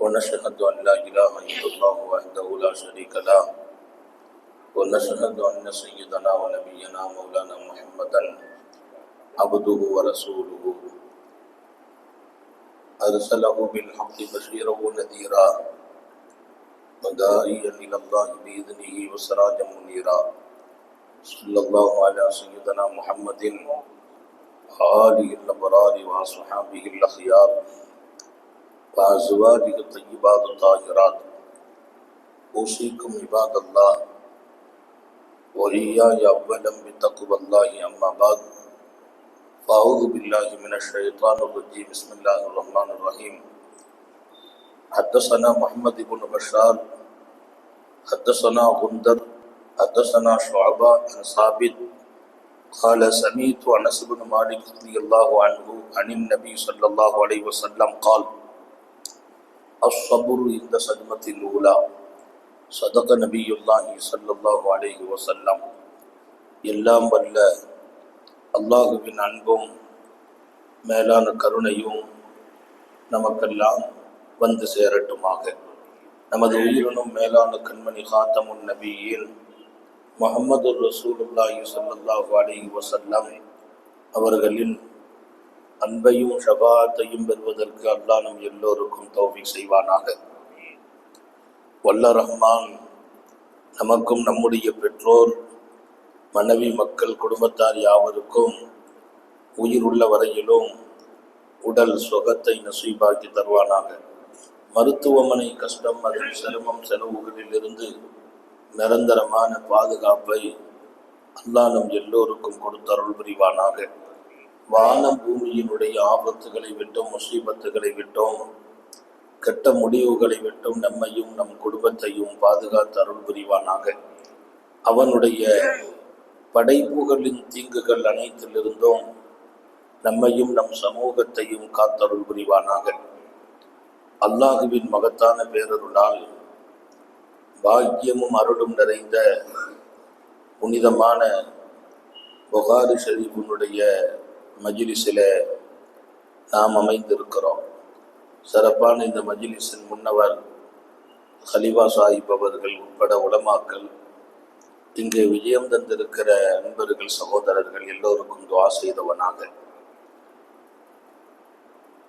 ونشهد أن لا إله إلا الله وحده لا شريك له. ونشهد أن سيدنا ونبينا مولانا محمدا عبده ورسوله. أرسله بالحق بشيرا ونذيرا. وداعيا إلى الله بإذنه وسراجا منيرا. صلى الله على سيدنا محمد وآله الأبرار وأصحابه الأخيار. بازواری طیبات و طاہرات اسی کم عباد اللہ وریہ یا ولم بتقب اللہ اما بعد فاعوذ باللہ من الشیطان الرجیم بسم اللہ الرحمن الرحیم حدثنا محمد بن بشار حدثنا غندر حدثنا شعبہ عن ثابت قال سمعت عن بن مالک رضی اللہ عنہ عن النبي صلى الله عليه وسلم قال الصبر عند صدمة الأولى صدق نبي الله صلى الله عليه وسلم எல்லாம் வல்ல அல்லாஹுவின் அன்பும் மேலான கருணையும் நமக்கெல்லாம் வந்து சேரட்டுமாக நமது உயிரினும் மேலான கண்மணி காத்தமுன் நபியின் முகமது ரசூலுல்லாஹி ஸல்லல்லாஹு அலைஹி வஸல்லம் அவர்களின் அன்பையும் ஷபாத்தையும் பெறுவதற்கு அல்லாஹ் நம் எல்லோருக்கும் தோவி செய்வானாக. வல்ல ரஹ்மான் நமக்கும் நம்முடைய பெற்றோர் மனைவி மக்கள் குடும்பத்தார் யாவருக்கும் உயிர் உள்ள வரையிலும் உடல் சுகத்தை நசீபாக்கி தருவானாக. மருத்துவமனை கஷ்டம் அதன் சிரமம் செலவுகளில் இருந்து நிரந்தரமான பாதுகாப்பை அல்லா நம் எல்லோருக்கும் கொடுத்தருள் புரிவானாக. வானம் பூமியினுடைய ஆபத்துகளை விட்டும் முசீபத்துகளை விட்டோம். கெட்ட முடிவுகளை விட்டும் நம்மையும் நம் குடும்பத்தையும் பாதுகாத்து அருள் புரிவானாக. அவனுடைய படைப்புகளின் தீங்குகள் அனைத்திலிருந்தும் நம்மையும் நம் சமூகத்தையும் காத்தருள் புரிவானாக. அல்லாஹுவின் மகத்தான பேரருளால் பாக்கியமும் அருளும் நிறைந்த புனிதமான புகாரி ஷரீஃபினுடைய மஜிலிஸில் நாம் அமைந்திருக்கிறோம். சிறப்பான இந்த மஜிலிஸின் முன்னவர் ஹலிவா சாஹிப் அவர்கள் உட்பட உலமாக்கள் இங்கு விஜயம் தந்திருக்கிற நண்பர்கள் சகோதரர்கள் எல்லோருக்கும் துவா செய்தவனாக.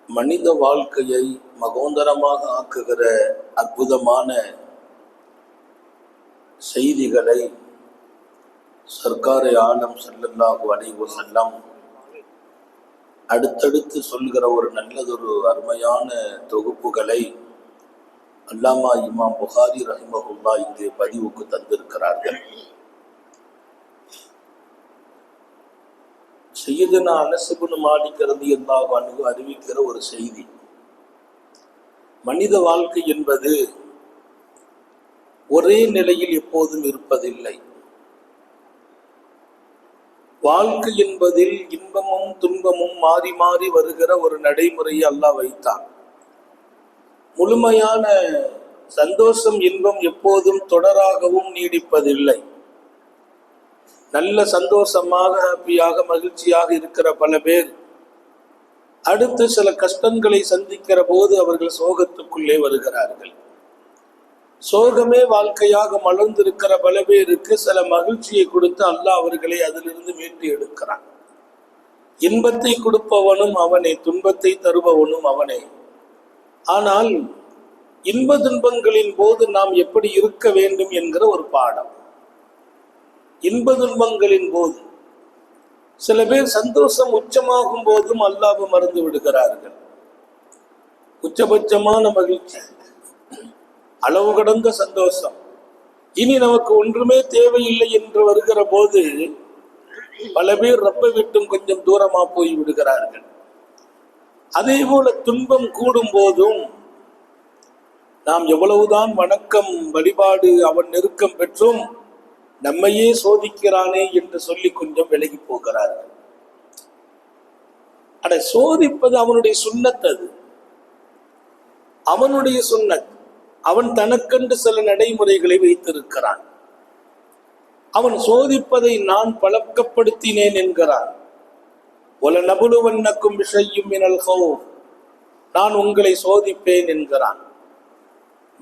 மனித வாழ்க்கையை மகோந்தரமாக ஆக்குகிற அற்புதமான செய்திகளை சர்க்காரை ஆனம் செல்லல்லாஹு அலைஹி செல்லம் அடுத்தடுத்து சொல்கிற ஒரு நல்லதொரு அருமையான தொகுப்புகளை அல்லாமா இமாம் புகாரி ரஹிமகுல்லா இங்கு பதிவுக்கு தந்திருக்கிறார்கள். செய்யதுனா அனசுபுன் மாடிக்கிறது என்பாக அணுகு அறிவிக்கிற ஒரு செய்தி. மனித வாழ்க்கை என்பது ஒரே நிலையில் எப்போதும் இருப்பதில்லை. வாழ்க்கை என்பதில் இன்பமும் துன்பமும் மாறி மாறி வருகிற ஒரு நடைமுறையை அல்லாஹ் வைத்தான். முழுமையான சந்தோஷம் இன்பம் எப்போதும் தொடராகவும் நீடிப்பதில்லை. நல்ல சந்தோஷமாக ஹாப்பியாக மகிழ்ச்சியாக இருக்கிற பல பேர் அடுத்து சில கஷ்டங்களை சந்திக்கிற போது அவர்கள் சோகத்துக்குள்ளே வருகிறார்கள். சோகமே வாழ்க்கையாக மலர்ந்திருக்கிற பல பேருக்கு சில மகிழ்ச்சியை கொடுத்து அல்லாஹ் அவர்களை அதிலிருந்து மீட்டு எடுக்கிறான். இன்பத்தை கொடுப்பவனும் அவனே துன்பத்தை தருபவனும் அவனே. ஆனால் இன்ப துன்பங்களின் போது நாம் எப்படி இருக்க வேண்டும் என்கிற ஒரு பாடம். இன்ப துன்பங்களின் போது சில பேர் சந்தோஷம் உச்சமாகும் போதும் அல்லாஹ் மறந்து விடுகிறார்கள். உச்சபட்சமான மகிழ்ச்சி. அளவு கடந்த சந்தோஷம். இனி நமக்கு ஒன்றுமே தேவையில்லை என்று வருகிற போது பல பேர் ரப்ப விட்டும் கொஞ்சம் தூரமா போய் விடுகிறார்கள். அதே போல துன்பம் கூடும் போதும் நாம் எவ்வளவுதான் வணக்கம் வழிபாடு அவன் நெருக்கம் பெற்றும் நம்மையே சோதிக்கிறானே என்று சொல்லி கொஞ்சம் விலகி போகிறார்கள். அட சோதிப்பது அவனுடைய சுண்ணத் அது அவனுடைய சுண்ணத் அவன் தனக்கென்று சில நடைமுறைகளை வைத்திருக்கிறான். அவன் சோதிப்பதை நான் பழக்கப்படுத்தினேன் என்கிறான். ஒல நபுலுவன்னக்கும் விஷயம் மினல் நான் உங்களை சோதிப்பேன் என்கிறான்.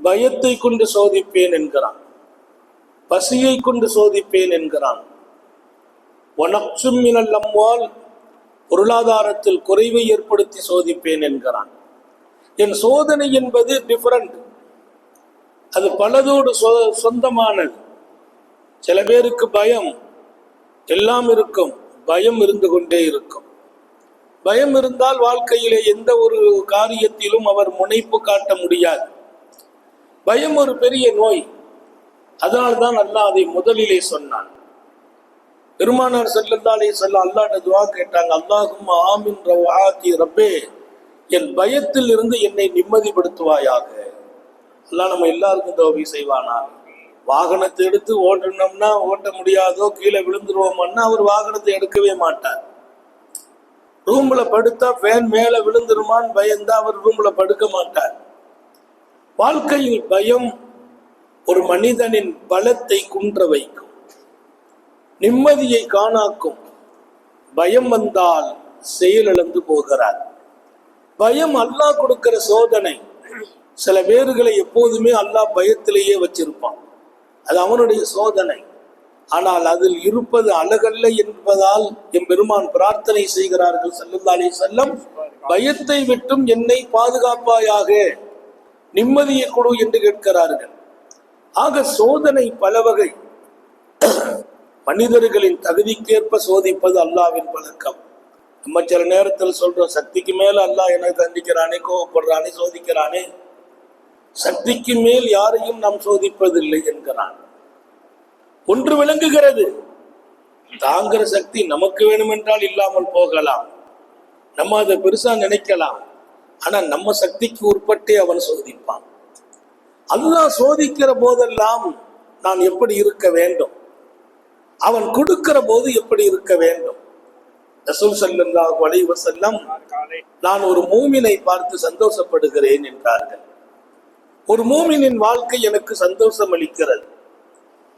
பயத்தை கொண்டு சோதிப்பேன் என்கிறான். பசியை கொண்டு சோதிப்பேன் என்கிறான். ஒனக்சும் மினல் அம்மால் பொருளாதாரத்தில் குறைவை ஏற்படுத்தி சோதிப்பேன் என்கிறான். என் சோதனை என்பது டிஃபரண்ட் அது பலதோடு சொ- சொந்தமானது. சில பேருக்கு பயம். எல்லாம் இருக்கும். பயம் இருந்து கொண்டே இருக்கும். பயம் இருந்தால் வாழ்க்கையிலே எந்த ஒரு காரியத்திலும் அவர் முனைப்பு காட்ட முடியாது. பயம் ஒரு பெரிய நோய். அதனால்தான் அல்லாஹ் அதை முதலிலே சொன்னான். பெருமானார் செல்லந்தாலே செல்ல அல்லாட்ட துவா கேட்டாங்க அல்லாஹும் ஆமின் ரவாத்தி ரப்பே. என் பயத்தில் இருந்து என்னை நிம்மதிப்படுத்துவாயாக. எல்லாம் நம்ம எல்லாருக்கும் தோபி செய்வானா? வாகனத்தை எடுத்து ஓட்டணும்னா ஓட்ட முடியாதோ கீழே விழுந்துருவோம்னா அவர் வாகனத்தை எடுக்கவே மாட்டார். ரூம்ல படுத்தா ஃபேன் மேல விழுந்துருமான்னு பயந்தா அவர் ரூம்ல படுக்க மாட்டார். வாழ்க்கையில் பயம் ஒரு மனிதனின் பலத்தை குன்ற வைக்கும். நிம்மதியை காணாக்கும். பயம் வந்தால் செயலிழந்து போகிறார். பயம் அல்லாஹ் கொடுக்கிற சோதனை. சில பேர்களை எப்போதுமே அல்லாஹ் பயத்திலேயே வச்சிருப்பான். அது அவனுடைய சோதனை. ஆனால் அதில் இருப்பது அழகல்ல என்பதால் என் பெருமான் பிரார்த்தனை செய்கிறார்கள் ஸல்லல்லாஹு செல்லம் பயத்தை விட்டும் என்னை பாதுகாப்பாயாக நிம்மதியை கொடு என்று கேட்கிறார்கள். ஆக சோதனை பல வகை மனிதர்களின் தகுதிக்கேற்ப சோதிப்பது அல்லாவின் பழக்கம். நம்ம சில நேரத்தில் சொல்றோம் சக்திக்கு மேல அல்லாஹ் என்னை தண்டிக்கிறானே கோவப்படுறானே சோதிக்கிறானே. சக்திக்கு மேல் யாரையும் நாம் சோதிப்பதில்லை என்கிறான். ஒன்று விளங்குகிறது. தாங்கிற சக்தி நமக்கு வேணுமென்றால் இல்லாமல் போகலாம். நம்ம அதை பெருசா நினைக்கலாம். ஆனா நம்ம சக்திக்கு உட்பட்டே அவன் சோதிப்பான். அல்லாஹ் சோதிக்கிற போதெல்லாம் நான் எப்படி இருக்க வேண்டும்? அவன் கொடுக்கிற போது எப்படி இருக்க வேண்டும்? ரசூல் ஸல்லல்லாஹு அலைஹி நான் ஒரு மூமினை பார்த்து சந்தோஷப்படுகிறேன் என்றார்கள். ஒரு மூமினின் வாழ்க்கை எனக்கு சந்தோஷம் அளிக்கிறது.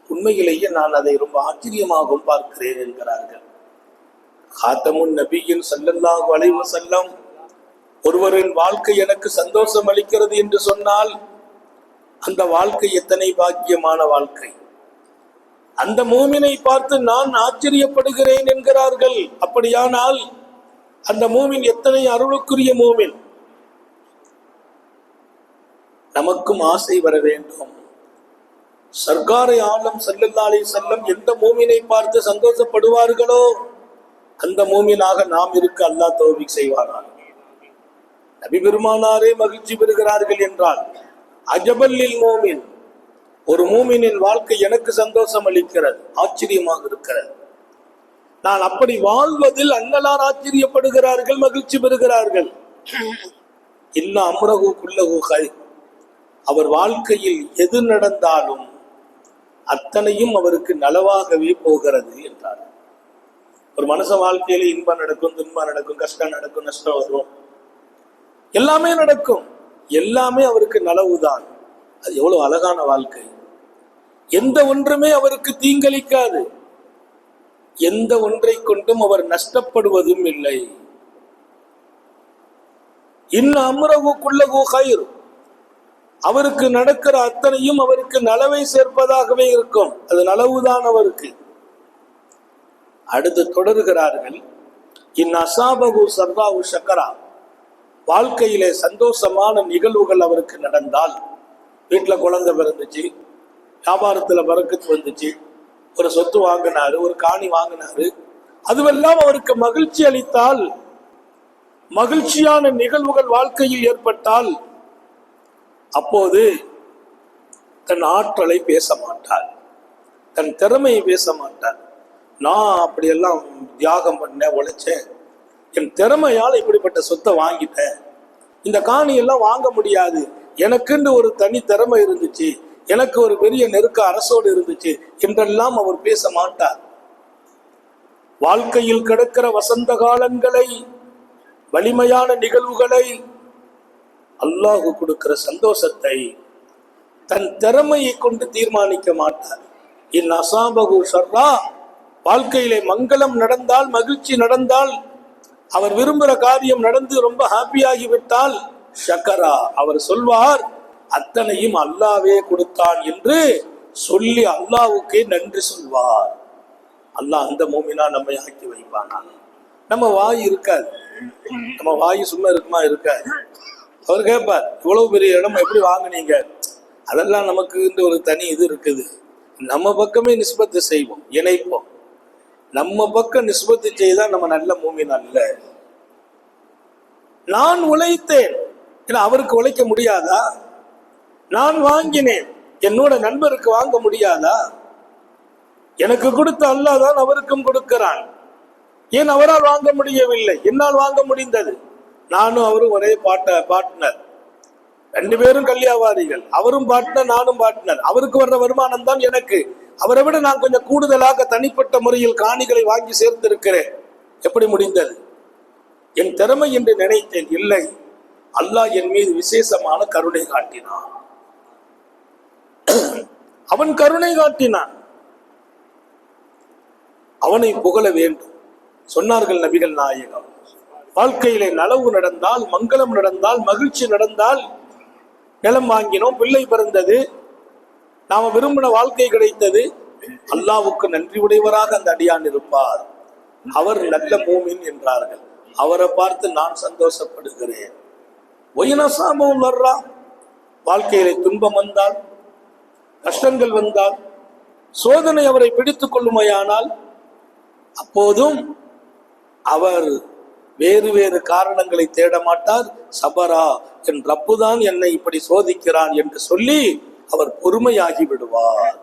உண்மையிலேயே நான் அதை ரொம்ப ஆச்சரியமாகவும் பார்க்கிறேன் என்கிறார்கள். காத்தமுன் நபியின் ஸல்லல்லாஹு வளைவு செல்லம் ஒருவரின் வாழ்க்கை எனக்கு சந்தோஷம் அளிக்கிறது என்று சொன்னால் அந்த வாழ்க்கை எத்தனை பாக்கியமான வாழ்க்கை. அந்த மூமினை பார்த்து நான் ஆச்சரியப்படுகிறேன் என்கிறார்கள். அப்படியானால் அந்த மூமின் எத்தனை அருளுக்குரிய மூமின்? நமக்கும் ஆசை வர வேண்டும். சர்க்காரை ஆலம் செல்லல்லாலே செல்லம் எந்த மூமினை பார்த்து சந்தோஷப்படுவார்களோ அந்த மூமினாக நாம் இருக்க அல்லாஹ் தௌபிக் செய்வானார் நபி பெருமானாரே மகிழ்ச்சி பெறுகிறார்கள் என்றால் அஜபல்லில் மூமின் ஒரு மூமினின் வாழ்க்கை எனக்கு சந்தோஷம் அளிக்கிறது ஆச்சரியமாக இருக்கிறது. நான் அப்படி வாழ்வதில் அன்னலார் ஆச்சரியப்படுகிறார்கள் மகிழ்ச்சி பெறுகிறார்கள். இன்ன அம்ரகு குல்லகு கை அவர் வாழ்க்கையில் எது நடந்தாலும் அத்தனையும் அவருக்கு நலவாகவே போகிறது என்றார். ஒரு மனுஷ வாழ்க்கையில இன்பம் நடக்கும் துன்பம் நடக்கும் கஷ்டம் நடக்கும் நஷ்டம் வரும். எல்லாமே நடக்கும். எல்லாமே அவருக்கு நலவுதான். அது எவ்வளவு அழகான வாழ்க்கை. எந்த ஒன்றுமே அவருக்கு தீங்களிக்காது. எந்த ஒன்றை கொண்டும் அவர் நஷ்டப்படுவதும் இல்லை. இன்னும் அம்ரகு குல்லகு கயிறு அவருக்கு நடக்கிற அத்தனையும் அவருக்கு நலவை சேர்ப்பதாகவே இருக்கும். அது நலவுதான் அவருக்கு. அடுத்து தொடர்கிறார்கள். இன் அசாபகு சர்வாவு சக்கரா வாழ்க்கையிலே சந்தோஷமான நிகழ்வுகள் அவருக்கு நடந்தால் வீட்டில் குழந்தை பிறந்துச்சு வியாபாரத்தில் பறக்கத்து வந்துச்சு ஒரு சொத்து வாங்கினாரு ஒரு காணி வாங்கினாரு அதுவெல்லாம் அவருக்கு மகிழ்ச்சி அளித்தால் மகிழ்ச்சியான நிகழ்வுகள் வாழ்க்கையில் ஏற்பட்டால் அப்போது தன் ஆற்றலை பேச மாட்டார் தன் திறமையை பேச மாட்டார் நான் அப்படியெல்லாம் தியாகம் பண்ணேன் உழைச்சேன். என் திறமையால் இப்படிப்பட்ட சொத்தை வாங்கிட்டேன். இந்த காணியெல்லாம் வாங்க முடியாது. எனக்குன்னு ஒரு தனி திறமை இருந்துச்சு. எனக்கு ஒரு பெரிய நெருக்க அரசோடு இருந்துச்சு என்றெல்லாம் அவர் பேச மாட்டார் வாழ்க்கையில் கிடக்கிற வசந்த காலங்களை வலிமையான நிகழ்வுகளை அல்லாஹு கொடுக்கிற சந்தோஷத்தை தன் திறமையை கொண்டு தீர்மானிக்க மாட்டார் இன் அசாபகு சர்ரா வாழ்க்கையிலே மங்களம் நடந்தால் மகிழ்ச்சி நடந்தால் அவர் விரும்புகிற காரியம் நடந்து ரொம்ப ஹாப்பியாகி விட்டால் ஷக்கரா அவர் சொல்வார் அத்தனையும் அல்லாவே கொடுத்தான் என்று சொல்லி அல்லாவுக்கே நன்றி சொல்வார். அல்லாஹ் அந்த மூமினா நம்மை ஆக்கி வைப்பானான் நம்ம வாய் இருக்காது. நம்ம வாய் சும்மா இருக்குமா? இருக்காது. அவர் கேட்பார் இவ்வளவு பெரிய இடம் எப்படி வாங்குனீங்க? அதெல்லாம் நமக்கு இந்த ஒரு தனி இது இருக்குது. நம்ம பக்கமே நிஸ்பத்து செய்வோம் இணைப்போம். நம்ம பக்கம் நிஸ்பத்து செய்தால் நம்ம நல்ல மூமின் அல்ல. நான் உழைத்தேன். ஏன்னா அவருக்கு உழைக்க முடியாதா? நான் வாங்கினேன். என்னோட நண்பருக்கு வாங்க முடியாதா? எனக்கு கொடுத்த அல்லாஹ் தான் அவருக்கும் கொடுக்கிறான். ஏன் அவரால் வாங்க முடியவில்லை? என்னால் வாங்க முடிந்தது. நானும் அவரும் ஒரே பாட்ட பாட்னர் ரெண்டு பேரும் கல்யாவாரிகள் அவரும் பாட்னர் நானும் பாட்னர் அவருக்கு வர்ற வருமானம் தான் எனக்கு. அவரை விட நான் கொஞ்சம் கூடுதலாக தனிப்பட்ட முறையில் காணிகளை வாங்கி சேர்ந்திருக்கிறேன் எப்படி முடிந்தது? என் திறமை என்று நினைத்தேன். இல்லை. அல்லாஹ் என் மீது விசேஷமான கருணை காட்டினான். அவன் கருணை காட்டினான். அவனை புகழ வேண்டும். சொன்னார்கள் நபிகள் நாயகம். வாழ்க்கையிலே நலவு நடந்தால் மங்களம் நடந்தால் மகிழ்ச்சி நடந்தால் நிலம் வாங்கினோம் பிள்ளை பிறந்தது. நாம விரும்பின வாழ்க்கை கிடைத்தது. அல்லாவுக்கு நன்றி உடையவராக அந்த அடியான் இருப்பார். அவர் நல்ல மூமின் என்றார்கள். அவரை பார்த்து நான் சந்தோஷப்படுகிறேன். ஒயினசாமம் வர்றா. வாழ்க்கையிலே துன்பம் வந்தால் கஷ்டங்கள் வந்தால் சோதனை அவரை பிடித்துக் கொள்ளுமையானால் அப்போதும் அவர் வேறு வேறு காரணங்களை தேட மாட்டார் சபரா என் ரப்புதான் என்னை இப்படி சோதிக்கிறான் என்று சொல்லி அவர் பொறுமையாகி விடுவார்.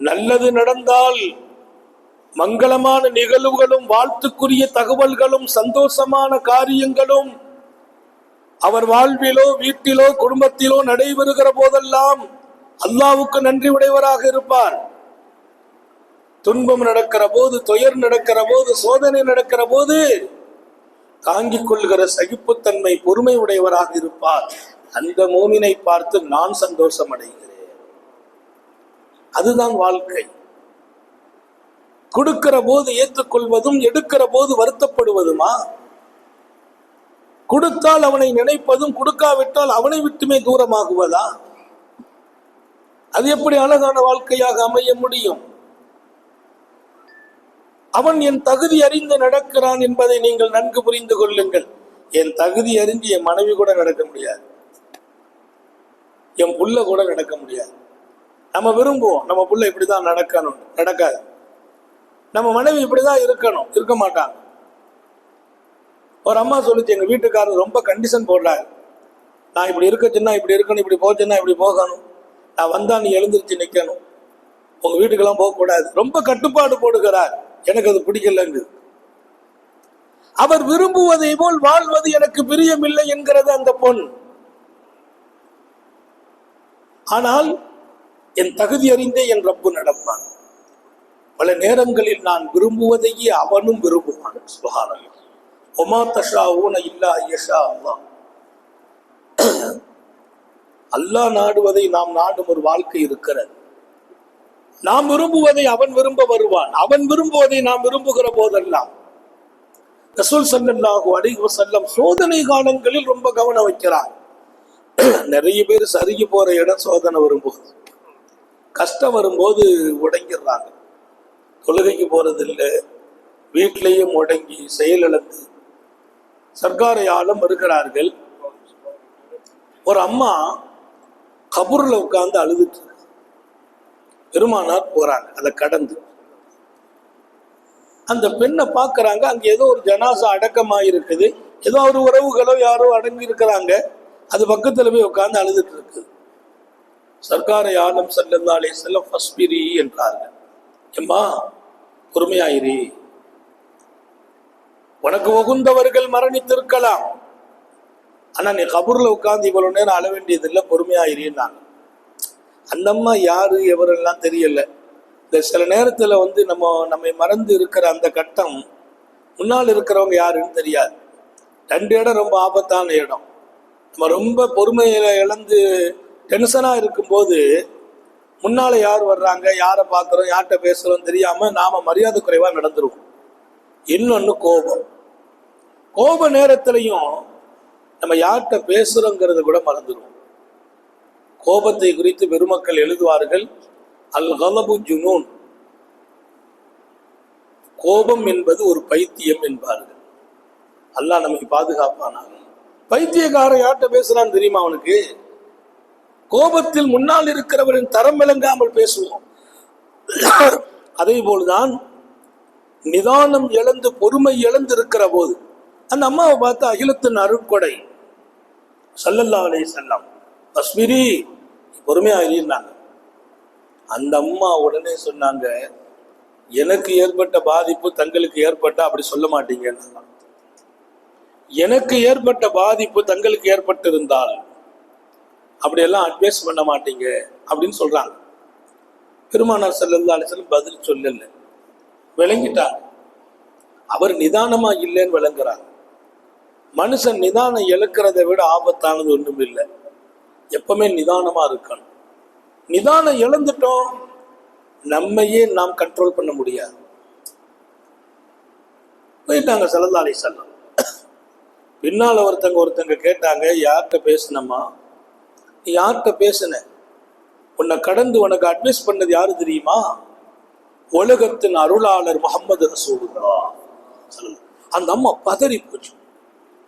நல்லது நடந்தால் மங்களமான நிகழ்வுகளும் வாழ்த்துக்குரிய தகவல்களும் சந்தோஷமான காரியங்களும் அவர் வாழ்விலோ வீட்டிலோ குடும்பத்திலோ நடைபெறுகிற போதெல்லாம் அல்லாவுக்கு நன்றி உடையவராக இருப்பார். துன்பம் நடக்கிற போது துயர் நடக்கிற போது சோதனை நடக்கிற போது தாங்கிக் கொள்கிற சகிப்புத்தன்மை பொறுமை உடையவராக இருப்பார். அந்த மோமினை பார்த்து நான் சந்தோஷம் அடைகிறேன் அதுதான் வாழ்க்கை. கொடுக்கிற போது ஏற்றுக்கொள்வதும் எடுக்கிற போது வருத்தப்படுவதுமா? கொடுத்தால் அவனை நினைப்பதும் கொடுக்காவிட்டால் அவனை விட்டுமே தூரமாகுவதா? அது எப்படி அழகான வாழ்க்கையாக அமைய முடியும்? அவன் என் தகுதி அறிந்து நடக்கிறான் என்பதை நீங்கள் நன்கு புரிந்து கொள்ளுங்கள். என் தகுதி அறிந்து என் மனைவி கூட நடக்க முடியாது. என் புள்ள கூட நடக்க முடியாது. நம்ம விரும்புவோம் நம்ம புள்ள இப்படிதான் நடக்கணும் நடக்காது. நம்ம மனைவி இப்படிதான் இருக்கணும் இருக்க மாட்டாங்க. ஒரு அம்மா சொல்லிச்சு எங்க வீட்டுக்காரர் ரொம்ப கண்டிஷன் போடுறாரு. நான் இப்படி இருக்க இப்படி இருக்கணும் இப்படி போச்சுன்னா இப்படி போகணும். நான் வந்தா நீ எழுந்திருச்சு நிக்கணும். உங்க வீட்டுக்கெல்லாம் போகக்கூடாது. ரொம்ப கட்டுப்பாடு போடுகிறார். எனக்கு அது பிடிக்கலங்குது அவர் விரும்புவதை போல் வாழ்வது எனக்கு பிரியமில்லை என்கிறது அந்த பொன். ஆனால் என் தகுதி அறிந்தே என் ரப்பு நடப்பான். பல நேரங்களில் நான் விரும்புவதையே அவனும் விரும்புவான். சுகாரம் ஒமா தஷா ஊன இல்லா ஐயஷா அல்லா அல்லாஹ் நாடுவதை நாம் நாடும் ஒரு வாழ்க்கை இருக்கிறது. நாம் விரும்புவதை அவன் விரும்ப வருவான். அவன் விரும்புவதை நாம் விரும்புகிற போதெல்லாம். ரசூல் சல்லாஹு அலைஹி செல்லம் சோதனை காலங்களில் ரொம்ப கவனம் வைக்கிறார். நிறைய பேர் சருகி போற இடம் சோதனை வரும்போது கஷ்டம் வரும்போது உடங்கிடுறாங்க தொழுகைக்கு போறதில்லை. வீட்டிலையும் முடங்கி செயலிழந்து சர்க்காரையாலும் வருகிறார்கள். ஒரு அம்மா கபூரில் உட்கார்ந்து அழுதுட்டு பெருமானார் போறாங்க அதை கடந்து. அந்த பெண்ணை பார்க்கறாங்க அங்க ஏதோ ஒரு ஜனாசா அடக்கமாயிருக்குது. ஏதோ ஒரு உறவுகளோ யாரோ அடங்கி இருக்கிறாங்க அது பக்கத்துல போய் உட்கார்ந்து அழுதுட்டு இருக்கு சர்க்காரை ஆலம் செல்லந்தாலே செல்லம் ஃபஸ்பிரி என்றார்கள். எம்மா பொறுமையாயிரி. உனக்கு உகுந்தவர்கள் மரணித்திருக்கலாம். ஆனா நீ கபூர்ல உட்கார்ந்து இவ்வளவு நேரம் அழ வேண்டியது இல்லை அந்த அம்மா யாரு எவரெல்லாம் தெரியல. இந்த சில நேரத்துல வந்து நம்ம நம்மை மறந்து இருக்கிற அந்த கட்டம் முன்னால் இருக்கிறவங்க யாருன்னு தெரியாது. ரெண்டு இடம் ரொம்ப ஆபத்தான இடம். நம்ம ரொம்ப பொறுமையில இழந்து டென்ஷனாக இருக்கும்போது முன்னால் யார் வர்றாங்க யாரை பார்க்குறோம் யார்கிட்ட பேசுகிறோம் தெரியாமல் நாம மரியாதை குறைவாக நடந்துருவோம். இன்னொன்று கோபம். கோப நேரத்திலையும் நம்ம யார்கிட்ட பேசுகிறோங்கிறத கூட மறந்துடுவோம் கோபத்தை குறித்து பெருமக்கள் எழுதுவார்கள். அல் ஹலபு ஜுனூன். கோபம் என்பது ஒரு பைத்தியம் என்பார்கள். அல்லாஹ் நமக்கு பாதுகாப்பானாக. பைத்தியக்காரன் யார்கிட்ட பேசுறான்னு தெரியுமா அவனுக்கு? கோபத்தில் முன்னால் இருக்கிறவரின் தரம் விளங்காமல் பேசுவோம். அதே போல்தான் நிதானம் இழந்து பொறுமை இழந்து இருக்கிற போது அந்த அம்மாவை பார்த்து அகிலத்தின் அருட்கொடை சல்லல்லா அலே செல்லம் அஸ்மிரி பொறுமையா இருந்தாங்க அந்த அம்மா உடனே சொன்னாங்க எனக்கு ஏற்பட்ட பாதிப்பு தங்களுக்கு ஏற்பட்ட அப்படி சொல்ல மாட்டீங்கன்னு எனக்கு ஏற்பட்ட பாதிப்பு தங்களுக்கு ஏற்பட்டிருந்தால் அப்படியெல்லாம் அட்வைஸ் பண்ண மாட்டீங்க அப்படின்னு சொல்றாங்க. பெருமானார் செல்லல்லா அலிசல்லம் பதில் சொல்லல. விளங்கிட்டாங்க அவர் நிதானமா இல்லைன்னு விளங்குறாங்க மனுஷன் நிதானம் இழக்கிறதை விட ஆபத்தானது ஒன்றும் இல்லை எப்பவுமே நிதானமா இருக்கணும். நிதானம் இழந்துட்டோம் நம்மையே நாம் கண்ட்ரோல் பண்ண முடியாது. போயிட்டாங்க செல்லல்லா செல்லம் பின்னால ஒருத்தங்க ஒருத்தங்க கேட்டாங்க யார்கிட்ட பேசினம்மா? நீ யார்கிட்ட பேசுன? உன்னை கடந்து உனக்கு அட்வைஸ் பண்ணது யாரு தெரியுமா? உலகத்தின் அருளாளர் முகமது ரசூலுல்லா அந்த அம்மா பதறி போச்சு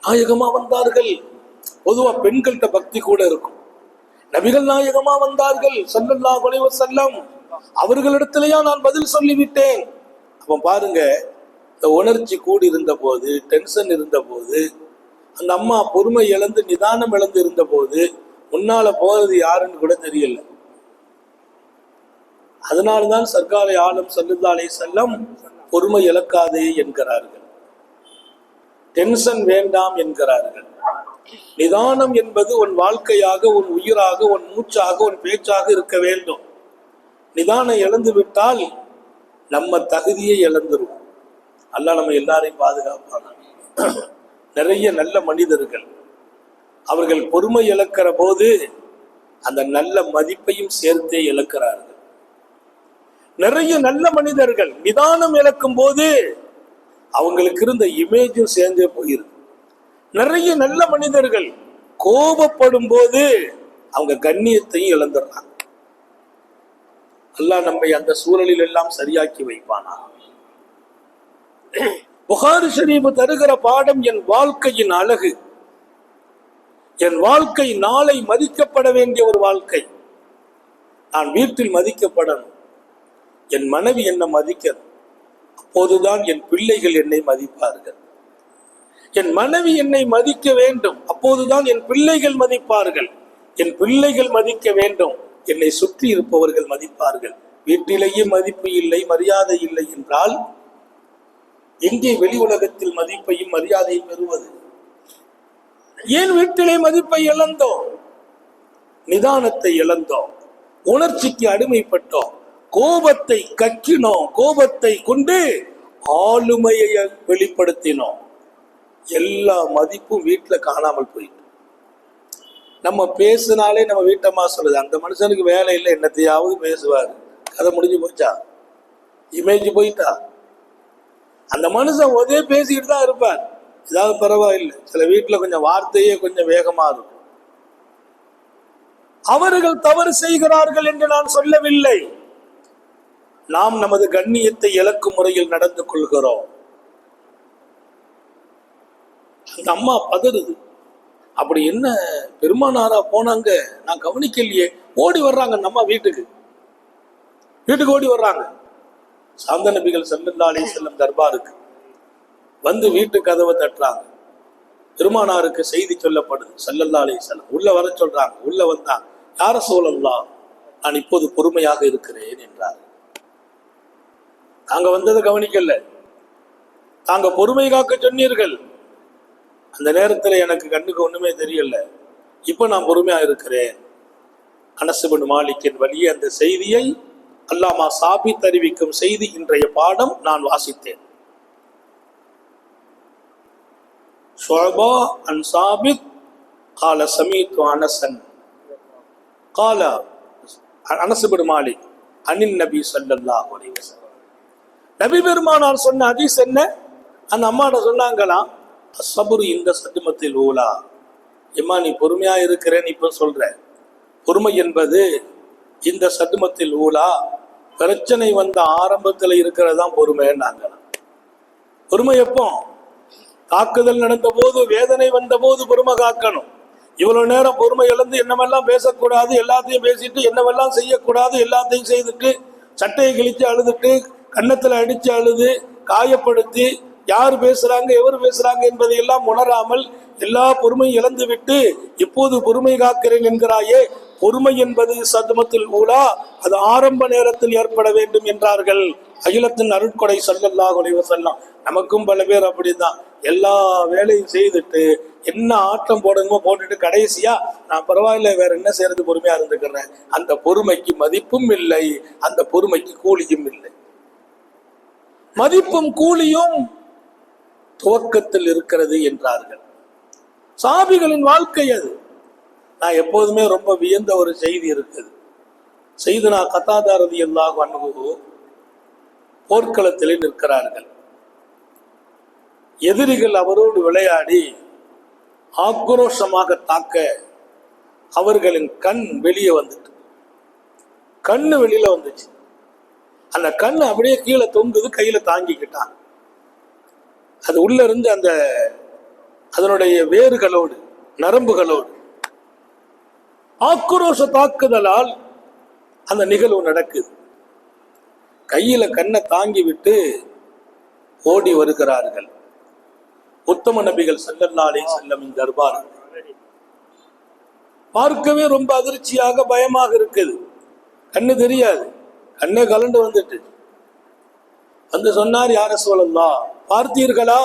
நாயகமா வந்தார்கள். பொதுவா பெண்கள்கிட்ட பக்தி கூட இருக்கும். நபிகள் நாயகமா வந்தார்கள் சல்லல்லாஹு அலைஹி செல்லம் அவர்களிடத்திலேயா நான் பதில் சொல்லிவிட்டேன். அப்ப பாருங்க இந்த உணர்ச்சி கூடி இருந்த போது டென்ஷன் இருந்த போது அந்த அம்மா பொறுமை இழந்து நிதானம் இழந்து இருந்த போது முன்னால போறது யாருன்னு கூட தெரியல. அதனால்தான் சர்க்காரை ஆளும் சல்லுல்லாலே செல்லம் பொறுமை இழக்காதே என்கிறார்கள். டென்ஷன் வேண்டாம் என்கிறார்கள். நிதானம் என்பது உன் வாழ்க்கையாக உன் உயிராக உன் மூச்சாக உன் பேச்சாக இருக்க வேண்டும். நிதானம் இழந்து விட்டால் நம்ம தகுதியை இழந்துருவோம். அல்ல நம்ம எல்லாரையும் பாதுகாப்பாங்க நிறைய நல்ல மனிதர்கள் அவர்கள் பொறுமை இழக்கிற போது அந்த நல்ல மதிப்பையும் சேர்த்தே இழக்கிறார்கள். நிறைய நல்ல மனிதர்கள் நிதானம் இழக்கும் போது அவங்களுக்கு இருந்த இமேஜும் சேர்ந்தே போயிருது நிறைய நல்ல மனிதர்கள் கோபப்படும் போது அவங்க கண்ணியத்தையும் இழந்துடுறாங்க. அல்லாஹ் நம்மை அந்த சூழலில் எல்லாம் சரியாக்கி வைப்பானா? புகாரி ஷரீப் தருகிற பாடம் என் வாழ்க்கையின் அழகு. என் வாழ்க்கை நாளை மதிக்கப்பட வேண்டிய ஒரு வாழ்க்கை. நான் வீட்டில் மதிக்கப்படணும். என் மனைவி என்னை மதிக்கணும். அப்போதுதான் என் பிள்ளைகள் என்னை மதிப்பார்கள். என் மனைவி என்னை மதிக்க வேண்டும். அப்போதுதான் என் பிள்ளைகள் மதிப்பார்கள். என் பிள்ளைகள் மதிக்க வேண்டும். என்னை சுற்றி இருப்பவர்கள் மதிப்பார்கள். வீட்டிலேயே மதிப்பு இல்லை மரியாதை இல்லை என்றால் எங்கே வெளி உலகத்தில் மதிப்பையும் மரியாதையும் பெறுவது? ஏன் வீட்டிலே மதிப்பை இழந்தோம்? நிதானத்தை இழந்தோம். உணர்ச்சிக்கு அடிமைப்பட்டோம். கோபத்தை கக்கினோம். கோபத்தை கொண்டு ஆளுமையை வெளிப்படுத்தினோம். எல்லா மதிப்பும் வீட்டில் காணாமல் போயிட்டு. நம்ம பேசினாலே நம்ம வீட்டம்மா சொல்லுது அந்த மனுஷனுக்கு வேலை இல்லை என்னத்தையாவது பேசுவார். கதை முடிஞ்சு போச்சா? இமேஜ் போயிட்டா? அந்த மனுஷன் ஒரே பேசிக்கிட்டு தான் இருப்பார். ஏதாவது பரவாயில்லை. சில வீட்டில் கொஞ்சம் வார்த்தையே கொஞ்சம் வேகமாக இருக்கும். அவர்கள் தவறு செய்கிறார்கள் என்று நான் சொல்லவில்லை. நாம் நமது கண்ணியத்தை இழக்கும் முறையில் நடந்து கொள்கிறோம். அந்த அம்மா பதறுது. அப்படி என்ன பெருமானாரா போனாங்க? நான் கவனிக்கலையே. ஓடி வர்றாங்க அந்த அம்மா வீட்டுக்கு. வீட்டுக்கு ஓடி வர்றாங்க. சாந்த நபிகள் செல்லல்லா அலி செல்லம் தர்பாருக்கு வந்து வீட்டு கதவை தட்டுறாங்க. பெருமானாருக்கு செய்தி சொல்லப்படுது செல்லல்லா அலி செல்லம் உள்ள வர சொல்றாங்க. உள்ள வந்தாங்க யார சோழல்லாம் நான் இப்போது பொறுமையாக இருக்கிறேன் என்றார். தாங்க வந்ததை கவனிக்கல. தாங்க பொறுமை காக்க சொன்னீர்கள். அந்த நேரத்தில் எனக்கு கண்ணுக்கு ஒன்றுமே தெரியல. இப்போ நான் பொறுமையாக இருக்கிறேன். அனசுபின் மாலிக்கின் வழியே அந்த செய்தியை அல்லாமா சாபித் அறிவிக்கும் செய்தி இன்றைய பாடம் நான் வாசித்தேன். ஷுஅபா அன் சாபித் கால சமீத் அனசன். கால அனசுபின் மாலிக் அனில் நபி ஸல்லல்லாஹு நபி பெருமானார் சொன்ன ஹதீஸ் என்ன? அந்த அம்மாட்ட சொன்னாங்களாம் அசபுரு இந்த சதுமத்தில் ஊலா எம்மா நீ பொறுமையா இருக்கிறேன்னு இப்ப சொல்ற. பொறுமை என்பது இந்த சதுமத்தில் ஊலா பிரச்சனை வந்த ஆரம்பத்தில் இருக்கிறது தான் பொறுமைன்னாங்களாம் பொறுமை எப்போ? தாக்குதல் நடந்த போது வேதனை வந்த போது பொறுமை காக்கணும். இவ்வளவு நேரம் பொறுமை இழந்து என்னவெல்லாம் பேசக்கூடாது எல்லாத்தையும் பேசிட்டு என்னவெல்லாம் செய்யக்கூடாது எல்லாத்தையும் செய்துட்டு சட்டையை கிழிச்சு அழுதுட்டு கன்னத்துல அடிச்சு அழுது காயப்படுத்தி யார் பேசுறாங்க எவர் பேசுறாங்க என்பதை எல்லாம் உணராமல் எல்லா பொறுமையும் இழந்து விட்டு இப்போது பொறுமை காக்கிறேன் என்கிறாயே பொறுமை என்பது சதுமத்தில் ஊழா அது ஆரம்ப நேரத்தில் ஏற்பட வேண்டும் என்றார்கள். அகிலத்தின் அருட்கொடை சல்லல்லாஹு அலைஹி வஸல்லம். நமக்கும் பல பேர் அப்படிதான் எல்லா வேலையும் செய்துட்டு என்ன ஆட்டம் போடணுமோ போட்டுட்டு கடைசியா நான் பரவாயில்ல வேற என்ன செய்யறது பொறுமையா இருந்துக்கிறேன். அந்த பொறுமைக்கு மதிப்பும் இல்லை அந்த பொறுமைக்கு கூலியும் இல்லை. மதிப்பும் கூலியும் துவக்கத்தில் இருக்கிறது என்றார்கள். சாபிகளின் வாழ்க்கை அது. நான் எப்போதுமே ரொம்ப வியந்த ஒரு செய்தி இருக்குது. செய்து நான் கதாதாரதி எல்லாக அனுபவ போர்க்களத்திலே நிற்கிறார்கள். எதிரிகள் அவரோடு விளையாடி ஆக்ரோஷமாக தாக்க அவர்களின் கண் வெளியே வந்துட்டு. கண்ணு வெளியில வந்துச்சு. அந்த கண் அப்படியே கீழே தொங்குது கையில தாங்கிக்கிட்டான். அது உள்ள இருந்து அந்த அதனுடைய வேர்களோடு நரம்புகளோடு ஆக்ரோஷ தாக்குதலால் அந்த நிகழ்வு நடக்குது. கையில கண்ணை தாங்கி விட்டு ஓடி வருகிறார்கள். உத்தம நபிகள் செல்லல்லாலே செல்லமின் தர்பார். பார்க்கவே ரொம்ப அதிர்ச்சியாக பயமாக இருக்குது. கண்ணு தெரியாது. கண்ணே கலண்டு வந்துட்டு. வந்து சொன்னார் யார சொல்லலாம் பார்த்தீர்களா?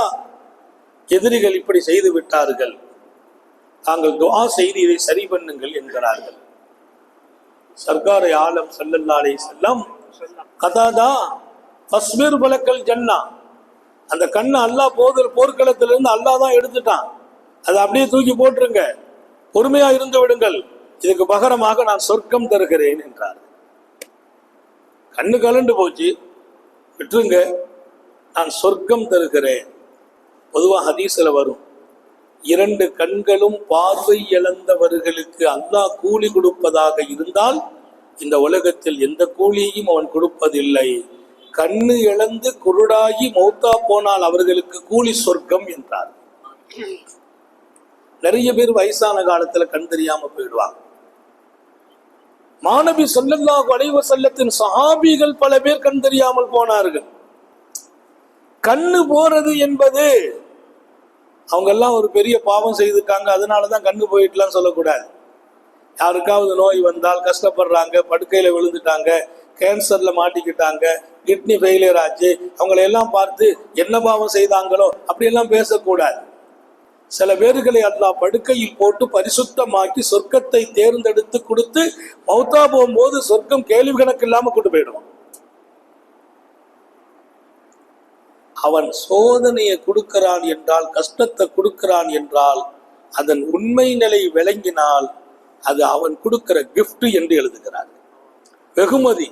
எதிரிகள் இப்படி செய்து விட்டார்கள். தாங்கள் துவா செய்து இதை சரி பண்ணுங்கள் என்கிறார்கள். சர்க்காரை ஆலம் செல்லல்லாலே செல்லம் கதாதா தஸ்மீர் பலக்கல் ஜன்னா. அந்த கண்ணை அல்லாஹ் போதல் போர்க்களத்திலிருந்து அல்லா தான் எடுத்துட்டான். அதை அப்படியே தூக்கி போட்டுருங்க. பொறுமையா இருந்து விடுங்கள். இதுக்கு பகரமாக நான் சொர்க்கம் தருகிறேன் என்றார். கண்ணு கலண்டு போச்சு. விட்டுருங்க. நான் சொர்க்கம் தருகிறேன். பொதுவாக ஹதீஸ்ல வரும். இரண்டு கண்களும் பார்வை இழந்தவர்களுக்கு அல்லாஹ் கூலி கொடுப்பதாக இருந்தால் இந்த உலகத்தில் எந்த கூலியையும் அவன் கொடுப்பதில்லை. கண்ணு இழந்து குருடாகி மௌத்தா போனால் அவர்களுக்கு கூலி சொர்க்கம் என்றார். நிறைய பேர் வயசான காலத்துல கண் தெரியாம போயிடுவாங்க. மாணவி சொல்லல்லா வளைவ செல்லத்தின் சஹாபிகள் பல பேர் கண் தெரியாமல் போனார்கள். கண்ணு போறது என்பது அவங்க எல்லாம் ஒரு பெரிய பாவம் செய்துட்டாங்க அதனாலதான் கண்ணு போயிட்டுலாம் சொல்லக்கூடாது. யாருக்காவது நோய் வந்தால் கஷ்டப்படுறாங்க படுக்கையில விழுந்துட்டாங்க கேன்சர்ல மாட்டிக்கிட்டாங்க கிட்னி ஃபெயிலியர் ஆச்சு அவங்களை எல்லாம் பார்த்து என்ன பாவம் செய்தாங்களோ அப்படியெல்லாம் பேசக்கூடாது. சில பேர்களை அல்லா படுக்கையில் போட்டு பரிசுத்தமாக்கி சொர்க்கத்தை தேர்ந்தெடுத்து கொடுத்து மௌத்தா போகும்போது சொர்க்கம் கேள்வி கணக்கு இல்லாம கொண்டு போயிடுவோம் அவன் சோதனையை கொடுக்கிறான் என்றால் கஷ்டத்தை கொடுக்கிறான் என்றால் அதன் உண்மை நிலை விளங்கினால் அது அவன் கொடுக்கிற கிஃப்ட் என்று எழுதுகிறார். வெகுமதி.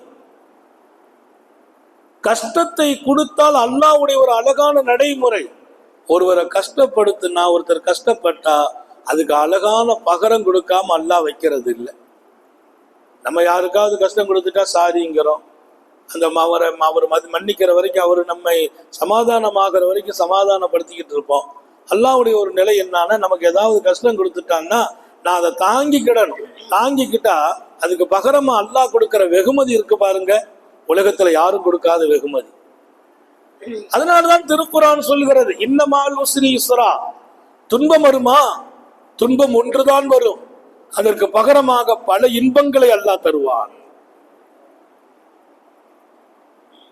கஷ்டத்தை கொடுத்தால் அல்லாவுடைய ஒரு அழகான நடைமுறை. ஒருவரை கஷ்டப்படுத்தினா ஒருத்தர் கஷ்டப்பட்டா அதுக்கு அழகான பகரம் கொடுக்காம அல்லாஹ் வைக்கிறது இல்லை நம்ம யாருக்காவது கஷ்டம் கொடுத்துட்டா சாரிங்கிறோம். அந்த அவரை அவர் மன்னிக்கிற வரைக்கும் அவர் நம்மை சமாதானமாகிற வரைக்கும் சமாதானப்படுத்திக்கிட்டு இருப்போம். அல்லாவுடைய ஒரு நிலை என்னன்னா நமக்கு ஏதாவது கஷ்டம் கொடுத்துட்டான்னா நான் அதை தாங்கிக்கிடணும். தாங்கிக்கிட்டா அதுக்கு பகரமா அல்லாஹ் கொடுக்கிற வெகுமதி இருக்கு பாருங்க. உலகத்துல யாரும் கொடுக்காத வெகுமதி. அதனாலதான் திருக்குறான் சொல்கிறது இன்னமால் உஸ்ரி இஸ்ரா துன்பம் வருமா? துன்பம் ஒன்றுதான் வரும். அதற்கு பகரமாக பல இன்பங்களை அல்லாஹ் தருவான்.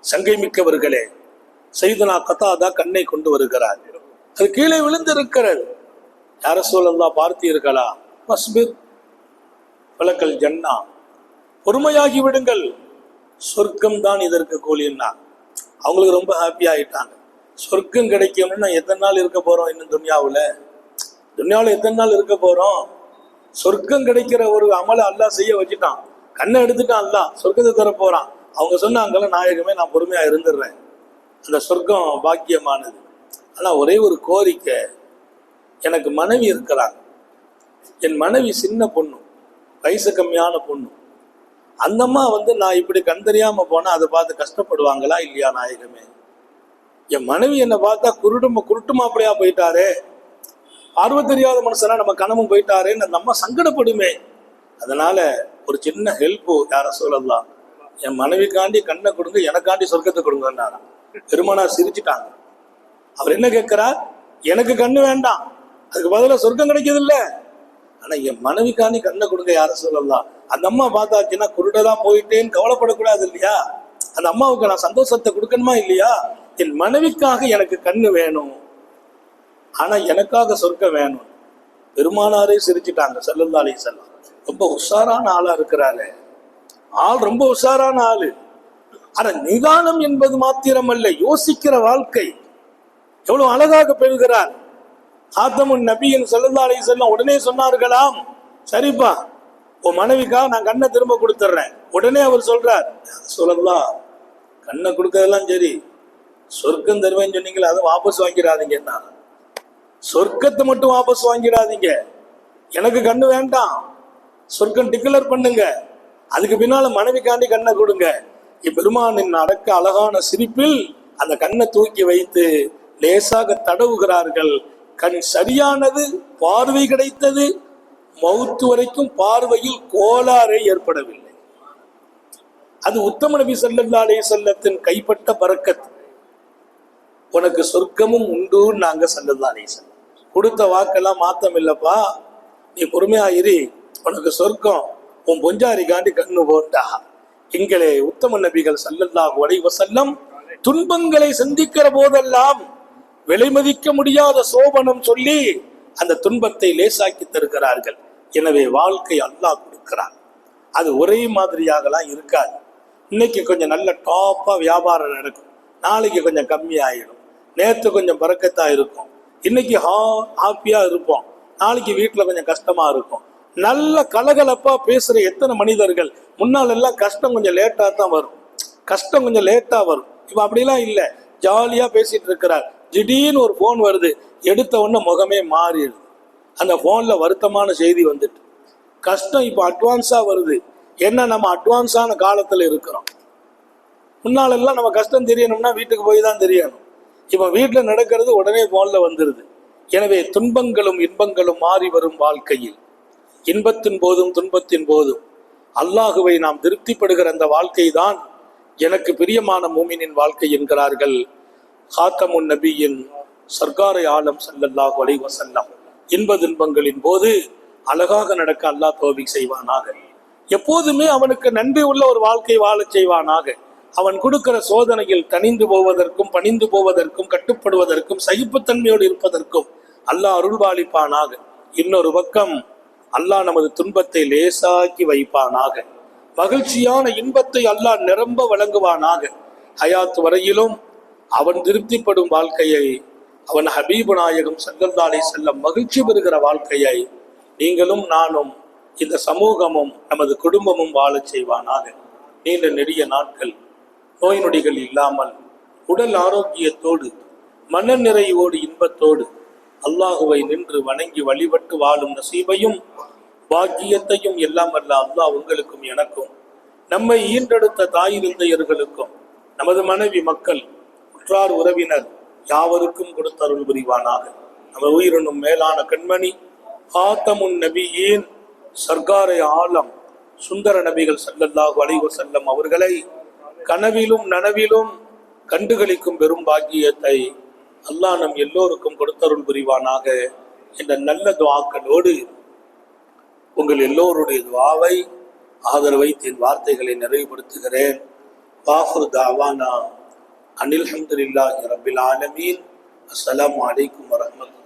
சங்கை மிக்கவர்களே செய்தனா கதாதா கண்ணை கொண்டு வருகிறார். அது கீழே விழுந்து இருக்கிறது யார சூழல்லா பார்த்தீர்களா? மஸ்பித் வழக்கல் ஜன்னா. பொறுமையாகி விடுங்கள். சொர்க்கம் தான் இதற்கு கூலின்னா. அவங்களுக்கு ரொம்ப ஹாப்பி ஆகிட்டாங்க சொர்க்கம் நான் எத்தனை நாள் இருக்க போகிறோம் இன்னும் துன்யாவில்? துன்யாவில் எத்தனை நாள் இருக்க போகிறோம் சொர்க்கம் கிடைக்கிற ஒரு அமலை அல்லாஹ் செய்ய வச்சுட்டான். கண்ணை எடுத்துட்டான் அல்லாஹ். சொர்க்கத்தை தர போகிறான் அவங்க சொன்னாங்கல்ல நாயகமே நான் பொறுமையாக இருந்துடுறேன். அந்த சொர்க்கம் பாக்கியமானது. ஆனால் ஒரே ஒரு கோரிக்கை எனக்கு மனைவி இருக்கிறாங்க. என் மனைவி சின்ன பொண்ணு வயசு கம்மியான பொண்ணு. அந்த அம்மா வந்து நான் இப்படி கண் போனால் அதை பார்த்து கஷ்டப்படுவாங்களா இல்லையா நாயகமே? என் மனைவி என்னை பார்த்தா குருடும் குருட்டுமா அப்படியா போயிட்டாரே. பார்வை தெரியாத மனுஷனா நம்ம கனவும் போயிட்டாரேன்னு அந்த அம்மா சங்கடப்படுமே. அதனால ஒரு சின்ன ஹெல்ப்பு யார சொல்லலாம்? என் மனைவிக்காண்டி கண்ணை கொடுங்க எனக்காண்டி சொர்க்கத்தை கொடுங்கன்னாராம். பெருமானார் சிரிச்சிட்டாங்க. அவர் என்ன கேட்கிறார்? எனக்கு கண்ணு வேண்டாம். அதுக்கு பதிலாக சொர்க்கம் கிடைக்கிறது இல்ல ஆனா என் மனைவிக்காண்டி கண்ணை கொடுங்க யார சொல்லலாம்? அந்த அம்மா பார்த்தாச்சுன்னா குருடதான் போயிட்டேன்னு கவலைப்படக்கூடாது இல்லையா? அந்த அம்மாவுக்கு நான் சந்தோஷத்தை கொடுக்கணுமா இல்லையா? என் மனைவிக்காக எனக்கு கண்ணு வேணும். ஆனா எனக்காக சொர்க்கம் வேணும். பெருமானாரே சிரிச்சிட்டாங்க சல்லல்லா செல்லம் ரொம்ப உஷாரான ஆளா இருக்கிறாரு. ஆள் ரொம்ப உஷாரான ஆளு. ஆனா நிதானம் என்பது மாத்திரமல்ல யோசிக்கிற வாழ்க்கை. எவ்வளவு அழகாக பெறுகிறார். ஆத்தமுன் நபியின் சல்லல்லா அலி செல்லம் உடனே சொன்னார்களாம் சரிப்பா உன் மனைவிக்கா நான் கண்ணை திரும்ப கொடுத்துட்றேன். உடனே அவர் சொல்றார் சொல்லலாம் கண்ணை கொடுக்கறதெல்லாம் சரி. சொர்க்கம் தருவேன்னு சொன்னீங்களே அதை வாபஸ் வாங்கிடாதீங்கன்னா சொர்க்கத்தை மட்டும் வாபஸ் வாங்கிடாதீங்க. எனக்கு கண்ணு வேண்டாம். சொர்க்கம் டிக்ளேர் பண்ணுங்க. அதுக்கு பின்னால மனைவிக்காண்டி கண்ணை கொடுங்க. இப்பெருமானின் அடக்க அழகான சிரிப்பில் அந்த கண்ணை தூக்கி வைத்து லேசாக தடவுகிறார்கள். கண் சரியானது பார்வை கிடைத்தது. மௌத்து வரைக்கும் பார்வையில் கோளாறே ஏற்படவில்லை. அது உத்தம நபி ஸல்லல்லாஹு செல்லத்தின் கைப்பட்ட பறக்கத். உனக்கு சொர்க்கமும் உண்டு நாங்க ஸல்லல்லாஹு அலைஹி கொடுத்த வாக்கெல்லாம் மாத்தம் இல்லப்பா நீ பொறுமையா இரு. உனக்கு சொர்க்கம். உன் பொஞ்சாரி காண்டி கண்ணு போட்டா எங்களே உத்தம நபிகள் சல்லல்லாஹு அலைஹி செல்லம் துன்பங்களை சந்திக்கிற போதெல்லாம் விலை மதிக்க முடியாத சோபனம் சொல்லி அந்த துன்பத்தை லேசாக்கி தருகிறார்கள். எனவே வாழ்க்கை அல்லாஹ் கொடுக்கிறான். அது ஒரே மாதிரியாகலாம் இருக்காது. இன்னைக்கு கொஞ்சம் நல்ல டாப்பா வியாபாரம் நடக்கும். நாளைக்கு கொஞ்சம் கம்மி ஆயிடும் நேற்று கொஞ்சம் பறக்கத்தா இருக்கும். இன்னைக்கு ஹா ஹாப்பியா இருப்போம். நாளைக்கு வீட்டில் கொஞ்சம் கஷ்டமா இருக்கும். நல்ல கலகலப்பா பேசுற எத்தனை மனிதர்கள்? முன்னால் எல்லாம் கஷ்டம் கொஞ்சம் லேட்டா தான் வரும். கஷ்டம் கொஞ்சம் லேட்டா வரும். இப்ப அப்படிலாம் இல்ல. ஜாலியா பேசிட்டு இருக்கிறார். திடீர்னு ஒரு போன் வருது. எடுத்த உடனே முகமே மாறிடுது. அந்த போன்ல வருத்தமான செய்தி வந்துட்டு. கஷ்டம் இப்போ அட்வான்ஸா வருது. என்ன நம்ம அட்வான்ஸான காலத்துல இருக்கிறோம். முன்னாலெல்லாம் நம்ம கஷ்டம் தெரியணும்னா வீட்டுக்கு போய் தான் தெரியணும். இப்போ வீட்டில் நடக்கிறது உடனே போன்ல வந்துருது. எனவே துன்பங்களும் இன்பங்களும் மாறி வரும் வாழ்க்கையில். இன்பத்தின் போதும் துன்பத்தின் போதும். அல்லாஹுவை நாம் திருப்திப்படுகிற அந்த வாழ்க்கை தான் எனக்கு பிரியமான மூமினின் வாழ்க்கை என்கிறார்கள். ஹாத்தமுன் நபியின் சர்க்காரை ஆலம் ஸல்லல்லாஹு அலை வஸல்லம். இன்ப துன்பங்களின் போது அழகாக நடக்க அல்லாஹ் தோவி செய்வானாக. எப்போதுமே அவனுக்கு நன்றி உள்ள ஒரு வாழ்க்கை வாழச் செய்வானாக. அவன் கொடுக்கிற சோதனையில் தனிந்து போவதற்கும் பணிந்து போவதற்கும் கட்டுப்படுவதற்கும் சகிப்புத்தன்மையோடு இருப்பதற்கும் அல்லாஹ் அருள்பாலிப்பானாக இன்னொரு பக்கம் அல்லாஹ் நமது துன்பத்தை லேசாக்கி வைப்பானாக. மகிழ்ச்சியான இன்பத்தை அல்லாஹ் நிரம்ப வழங்குவானாக. ஹயாத் வரையிலும் அவன் திருப்திப்படும் வாழ்க்கையை அவன் ஹபீபு நாயகம் சங்கந்தாலே செல்ல மகிழ்ச்சி பெறுகிற வாழ்க்கையை நீங்களும் நானும் இந்த சமூகமும் நமது குடும்பமும் வாழச் செய்வானாக. நீண்ட நெடிய நாட்கள் நோய் நொடிகள் இல்லாமல் உடல் ஆரோக்கியத்தோடு மன நிறைவோடு இன்பத்தோடு அல்லாஹுவை நின்று வணங்கி வழிபட்டு வாழும் நசீபையும் பாக்கியத்தையும் எல்லாம் அல்ல அல்லாஹ் உங்களுக்கும் எனக்கும். நம்மை ஈன்றெடுத்த தாய் தந்தையர்களுக்கும் நமது மனைவி மக்கள் உற்றார் உறவினர் யாவருக்கும் கொடுத்தருள் புரிவானாக. நம்ம உயிரினும் மேலான கண்மணி ஆத்தமுன் நபியின் சர்க்காரை ஆலம் சுந்தர நபிகள் செல்லல்லாஹு அலைஹி செல்லம் அவர்களை கனவிலும் நனவிலும் கண்டுகளிக்கும் பெரும் பாக்கியத்தை அல்லாஹ் நம் எல்லோருக்கும் கொடுத்தருள் புரிவானாக. இந்த நல்ல துவாக்களோடு உங்கள் எல்லோருடைய துவாவை ஆதரவை என் வார்த்தைகளை நிறைவுபடுத்துகிறேன். வாஃபுர் தாவானா. அனில் ஹம்துல்லா ரபில் ஆலமீன். அஸ்லாம் அலைக்கும் வரமத்து